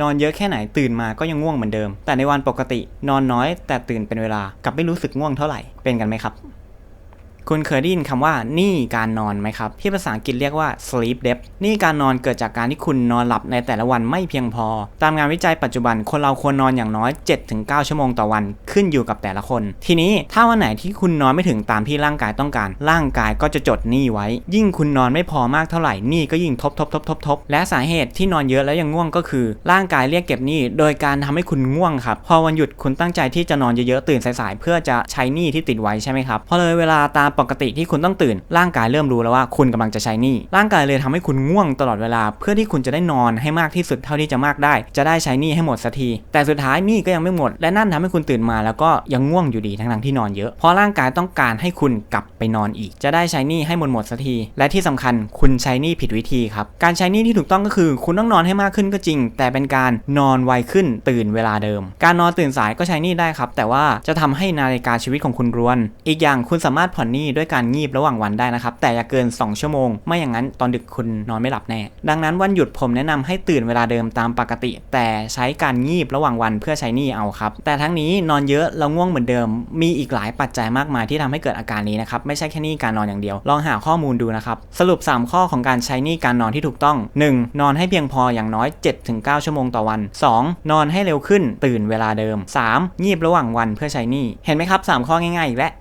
นอนเยอะแค่ไหนตื่นมาก็ยังง่วงเหมือนเดิม แต่ในวันปกติ นอนน้อยแต่ตื่นเป็นเวลากลับไม่รู้สึกง่วงเท่าไหร่เป็นกันไหมครับ คุณเคยได้ยินคำว่าหนี่การนอนไหมครับ ที่ภาษาอังกฤษเรียกว่า sleep debt หนี่การนอนเกิดจากการที่คุณนอนหลับในแต่ละวันไม่เพียงพอ ตามงานวิจัยปัจจุบันคนเราควรนอนอย่างน้อย 7-9 ชั่วโมงต่อวันขึ้นอยู่กับแต่ละคน ทีนี้ถ้าวันไหนที่คุณนอนไม่ถึงตามที่ร่างกายต้องการ ร่างกายก็จะจดหนี้ไว้ ยิ่งคุณนอนไม่พอมากเท่าไหร่หนี้ก็ยิ่งทบทบทบทบทบและสาเหตุที่นอนเยอะแล้วยังง่วงก็คือ ร่างกายเรียกเก็บหนี้โดยการทำให้คุณง่วงครับพอวันหยุดคุณตั้งใจที่จะนอนเยอะๆตื่นสายๆเพื่อจะใช้หนี้ที่ติดไว้ใช่ไหมครับพอเลยเวลาตามปกติที่คุณต้องตื่น ร่างกายเริ่มรู้แล้วว่าคุณกำลังจะใช้นี้ร่างกายเลยทำให้คุณง่วงตลอดเวลา เพื่อที่คุณจะได้นอนให้มากที่สุดเท่าที่จะมากได้ จะได้ใช้นี้ให้หมดสักที แต่สุดท้ายนี้ก็ยังไม่หมด และนั่นทำให้คุณตื่นมาแล้วก็ยังง่วงอยู่ดีทั้งๆที่นอนเยอะเพราะร่างกายต้องการให้คุณกลับไปนอนอีก จะได้ใช้นี้ให้หมดหมดสักที และที่สำคัญคุณใช้นี้ผิดวิธีครับการใช้นี้ที่ถูกต้องก็คือ คุณต้องนอนให้มากขึ้นก็จริง แต่เป็นการนอนไวขึ้นตื่นเวลาเดิม การนอนตื่นสายก็ใช้นี้ได้ครับแต่ว่าจะทำให้นาฬิกาชีวิตของคุณรวน อีกอย่างคุณสามารถผ่อนหนี้ด้วยการงีบระหว่างวันได้นะครับ แต่อย่าเกิน 2 ชั่วโมง ไม่อย่างนั้นตอนดึกคุณนอนไม่หลับแน่ ดังนั้นวันหยุดผมแนะนำให้ตื่นเวลาเดิมตามปกติ แต่ใช้การงีบระหว่างวันเพื่อใช้หนี้เอาครับ แต่ทั้งนี้นอนเยอะแล้วง่วงเหมือนเดิม มีอีกหลายปัจจัยมากมายที่ทำให้เกิดอาการนี้นะครับ ไม่ใช่แค่นี้การนอนอย่างเดียว ลองหาข้อมูลดูนะครับ สรุป 3 ข้อของการใช้หนี้การนอนที่ถูกต้อง 1. นอนให้เพียงพออย่างน้อย 7-9 ชั่วโมงต่อวัน 2. นอนให้เร็วขึ้น ตื่นเวลาเดิม 3. งีบระหว่างวันเพื่อใช้หนี้เห็นไหมครับ 3 ข้อง่ายๆอีกแล้ว